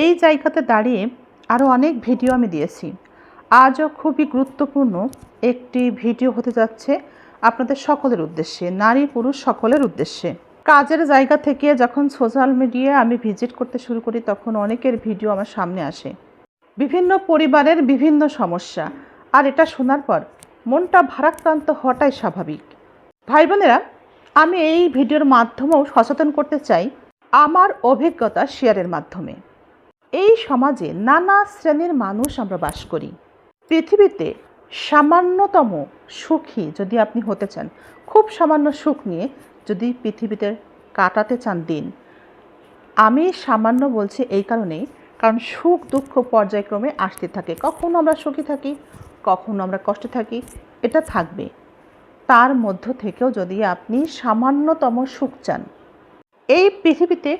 এই জায়গাতে দাঁড়িয়ে আরও অনেক ভিডিও আমি দিয়েছি। আজও খুবই গুরুত্বপূর্ণ একটি ভিডিও হতে যাচ্ছে আপনাদের সকলের উদ্দেশ্যে, নারী পুরুষ সকলের উদ্দেশ্যে। কাজের জায়গা থেকে যখন সোশ্যাল মিডিয়ায় আমি ভিজিট করতে শুরু করি, তখন অনেকের ভিডিও আমার সামনে আসে। বিভিন্ন পরিবারের বিভিন্ন সমস্যা, আর এটা শোনার পর মনটা ভারাক্রান্ত হওয়াটাই স্বাভাবিক। ভাই বোনেরা, আমি এই ভিডিওর মাধ্যমেও সচেতন করতে চাই আমার অভিজ্ঞতা শেয়ারের মাধ্যমে। এই সমাজে নানা শ্রেণির মানুষ আমরা বাস করি। পৃথিবীতে সামান্যতম সুখী যদি আপনি হতে চান, খুব সামান্য সুখ নিয়ে যদি পৃথিবীতে কাটাতে চান দিন। আমি সামান্য বলছি এই কারণেই, কারণ সুখ দুঃখ পর্যায়ক্রমে আসতে থাকে। কখনো আমরা সুখী থাকি, কখনো আমরা কষ্টে থাকি, এটা থাকবে। তার মধ্য থেকেও যদি আপনি সামান্যতম সুখ চান, এই পৃথিবীতে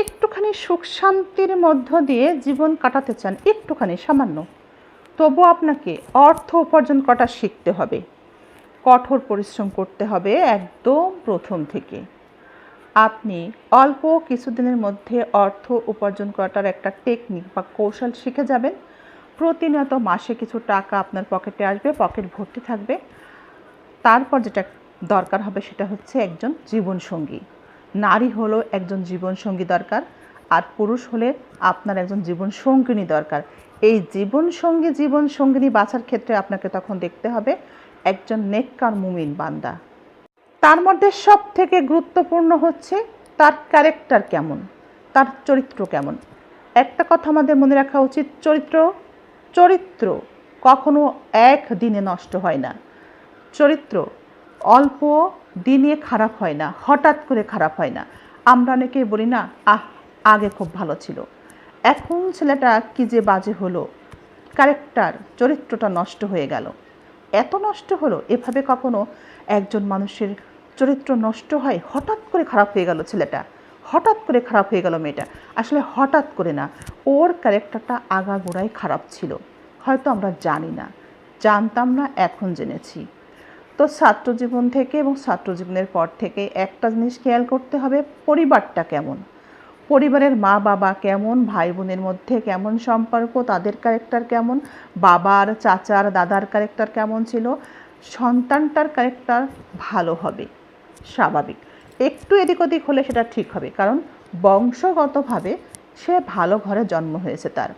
একটুখানি সুখ শান্তির মধ্য দিয়ে জীবন কাটাতে চান, একটুখানি সামান্য। তবু আপনাকে অর্থ উপার্জন করা শিখতে হবে। কঠোর পরিশ্রম করতে হবে একদম প্রথম থেকে। আপনি অল্প কিছুদিনের মধ্যে অর্থ উপার্জন করাটার একটা টেকনিক বা কৌশল শিখে যাবেন। প্রতিনিয়ত মাসে কিছু টাকা আপনার পকেটে আসবে, পকেট ভর্তি থাকবে। তারপর যেটা দরকার হবে সেটা হচ্ছে একজন জীবনসঙ্গী। নারী হলো একজন জীবনসঙ্গী দরকার আর পুরুষ হলে আপনার একজন জীবনসঙ্গিনী দরকার। এই জীবনসঙ্গী, জীবনসঙ্গিনী বাছার ক্ষেত্রে আপনাকে তখন দেখতে হবে একজন নেককার মুমিন বান্দা। তার মধ্যে সব থেকে গুরুত্বপূর্ণ হচ্ছে তার ক্যারেক্টার কেমন, তার চরিত্র কেমন। একটা কথা আমাদের মনে রাখা উচিত, চরিত্র চরিত্র কখনো এক দিনে নষ্ট হয় না। চরিত্র অল্প দিনে খারাপ হয় না, হঠাৎ করে খারাপ হয় না। আমরা অনেকে বলি, না, আহ, আগে খুব ভালো ছিল। এখন ছেলেটা কি যে বাজে হলো। ক্যারেক্টার চরিত্রটা নষ্ট হয়ে গেল। এত নষ্ট হলো, এভাবে কখনো একজন মানুষের চরিত্র নষ্ট হয়, হঠাৎ করে খারাপ হয়ে গেল ছেলেটা। হঠাৎ করে খারাপ হয়ে গেল মেয়েটা। আসলে হঠাৎ করে না, ওর ক্যারেক্টারটা আগাগোড়াই খারাপ ছিল। হয়তো আমরা জানি না। জানতাম না, এখন জেনেছি। তো ছাত্র জীবন থেকে এবং ছাত্র জীবনের পর থেকে একটা জিনিস খেয়াল করতে হবে, পরিবারটা কেমন? পরিবারের মা বাবা কেমন? ভাই বোনের মধ্যে কেমন সম্পর্ক? তাদের ক্যারেক্টার কেমন? বাবার, চাচার, দাদার ক্যারেক্টার কেমন ছিল? সন্তানটার ক্যারেক্টার ভালো হবে, স্বাভাবিক। একটু এদিক ওদিক হলে সেটা ঠিক হবে, কারণ বংশগতভাবে সে ভালো ঘরে জন্ম হয়েছে তার।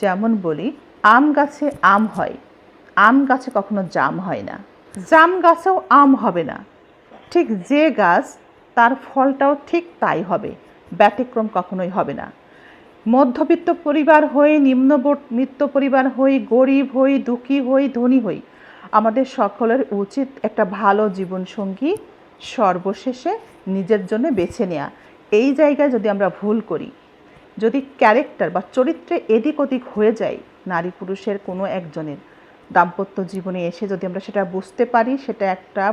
যেমন বলি, আম গাছে আম হয়, আম গাছে কখনো জাম হয় না। জাম গাছেও আম হবে না। ঠিক যে গাছ, তার ফলটাও ঠিক তাই হবে। ব্যতিক্রম কখনোই হবে না। মধ্যবিত্ত পরিবার হই নিম্নবিত্ত পরিবার হই, গরিব হই, দুঃখী হই, ধনী হই, আমাদের সকলের উচিত একটা ভালো জীবনসঙ্গী সর্বশেষে নিজের জন্য বেছে নেওয়া এই জায়গায় যদি আমরা ভুল করি, যদি ক্যারেক্টার বা চরিত্রে এদিক ওদিক হয়ে যায় নারী পুরুষের কোনো একজনের দাম্পত্য জীবনে এসে যদি আমরা সেটা বুঝতে পারি, সেটা একটা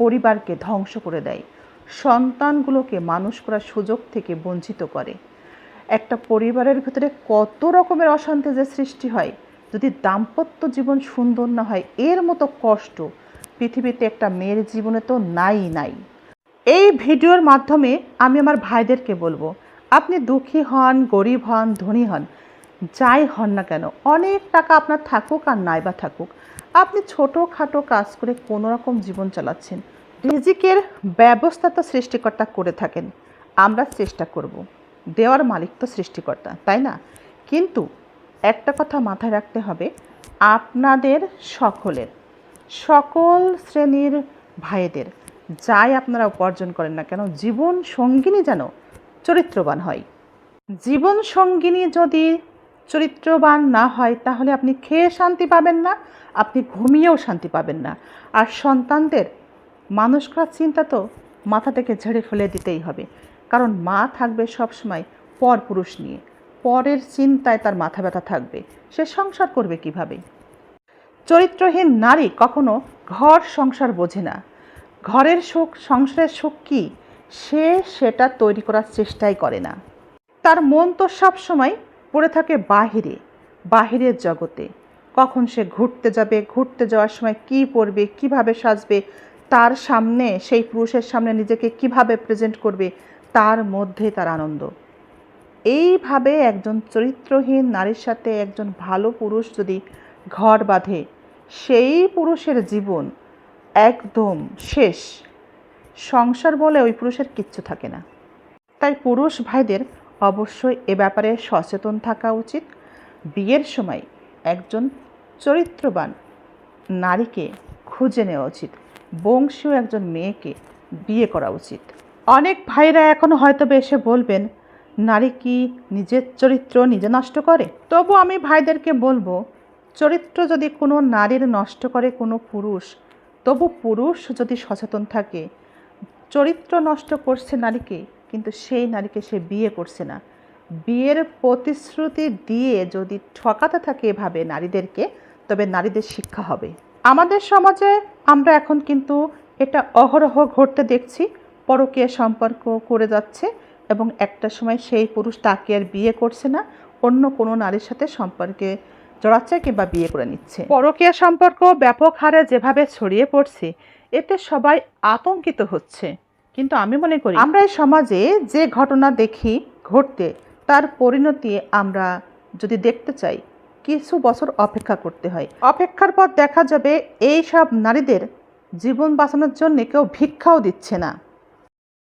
পরিবারকে ধ্বংস করে দেয়। সন্তানগুলোকে মানুষ করার সুযোগ থেকে বঞ্চিত করে। একটা পরিবারের ভিতরে কত রকমের অশান্তি যে সৃষ্টি হয়। যদি দাম্পত্য জীবন সুন্দর না হয়, এর মতো কষ্ট পৃথিবীতে একটা মেয়ের জীবনে তো নাই নাই। এই ভিডিওর মাধ্যমে আমি আমার ভাইদেরকে বলব, আপনি দুঃখী হন, গরিব হন, ধনী হন যাই হন না কেন, অনেক টাকা আপনার থাকুক আর নাই বা থাকুক, আপনি ছোটোখাটো কাজ করে কোনো রকম জীবন চালাচ্ছেন। রিজিকের ব্যবস্থা তো সৃষ্টিকর্তা করে থাকেন, আমরা চেষ্টা করব। দেওয়ার মালিক তো সৃষ্টিকর্তা, তাই না? কিন্তু একটা কথা মাথায় রাখতে হবে, আপনাদের সকলের, সকল শ্রেণির ভাইদের, যাই আপনারা উপার্জন করেন না কেন, জীবন সঙ্গিনী যেন চরিত্রবান হয়। জীবন সঙ্গিনী যদি চরিত্রবান না হয়, তাহলে আপনি খেয়ে শান্তি পাবেন না, আপনি ঘুমিয়েও শান্তি পাবেন না। আর সন্তানদের মানুষ করার চিন্তা তো মাথা থেকে ঝেড়ে ফেলে দিতেই হবে। কারণ মা থাকবে সবসময় পর পুরুষ নিয়ে। পরের চিন্তায় তার মাথা ব্যথা থাকবে। সে সংসার করবে কীভাবে? চরিত্রহীন নারী কখনো ঘর সংসার বোঝে না। ঘরের সুখ, সংসারের সুখ কী? সে সেটা তৈরি করার চেষ্টাই করে না। তার মন তো সব সময় পড়ে থাকে বাহিরে, বাহিরের জগতে। কখন সে ঘুরতে যাবে, ঘুরতে যাওয়ার সময় কি পরবে কীভাবে সাজবে, তার সামনে, সেই পুরুষের সামনে নিজেকে কীভাবে প্রেজেন্ট করবে, তার মধ্যে তার আনন্দ। এইভাবে একজন চরিত্রহীন নারীর সাথে একজন ভালো পুরুষ যদি ঘর বাঁধে, সেই পুরুষের জীবন একদম শেষ। সংসার বলে ওই পুরুষের কিচ্ছু থাকে না। তাই পুরুষ ভাইদের অবশ্যই এ ব্যাপারে সচেতন থাকা উচিত। বিয়ের সময় একজন চরিত্রবান নারীকে খুঁজে নেওয়া উচিত। বংশীয় একজন মেয়েকে বিয়ে করা উচিত। অনেক ভাইরা এখনও হয়তো এসে বলবেন, নারী কি নিজের চরিত্র নিজে নষ্ট করে? তবু আমি ভাইদেরকে বলব, চরিত্র যদি কোনো নারীর নষ্ট করে কোনো পুরুষ, তবু পুরুষ যদি সচেতন থাকে, চরিত্র নষ্ট করছে নারীকে কিন্তু সেই নারীকে সে বিয়ে করছে না। বিয়ের প্রতিশ্রুতি দিয়ে যদি ঠকাতে থাকে এভাবে নারীদেরকে, তবে নারীদের শিক্ষা হবে। আমাদের সমাজে আমরা এখন কিন্তু এটা অহরহ ঘটতে দেখছি, পরকীয়া সম্পর্ক করে যাচ্ছে এবং একটা সময় সেই পুরুষ তাকে আর বিয়ে করছে না, অন্য কোনো নারীর সাথে সম্পর্কে জড়াচ্ছে কিংবা বিয়ে করে নিচ্ছে। পরকীয়া সম্পর্ক ব্যাপক হারে যেভাবে ছড়িয়ে পড়ছে, এতে সবাই আতঙ্কিত হচ্ছে। কিন্তু আমি মনে করি আমরা এই সমাজে যে ঘটনা দেখি ঘটতে, তার পরিণতি আমরা যদি দেখতে চাই, কিছু বছর অপেক্ষা করতে হয়। অপেক্ষার পর দেখা যাবে এই সব নারীদের জীবন বাঁচানোর জন্য কেউ ভিক্ষাও দিচ্ছে না।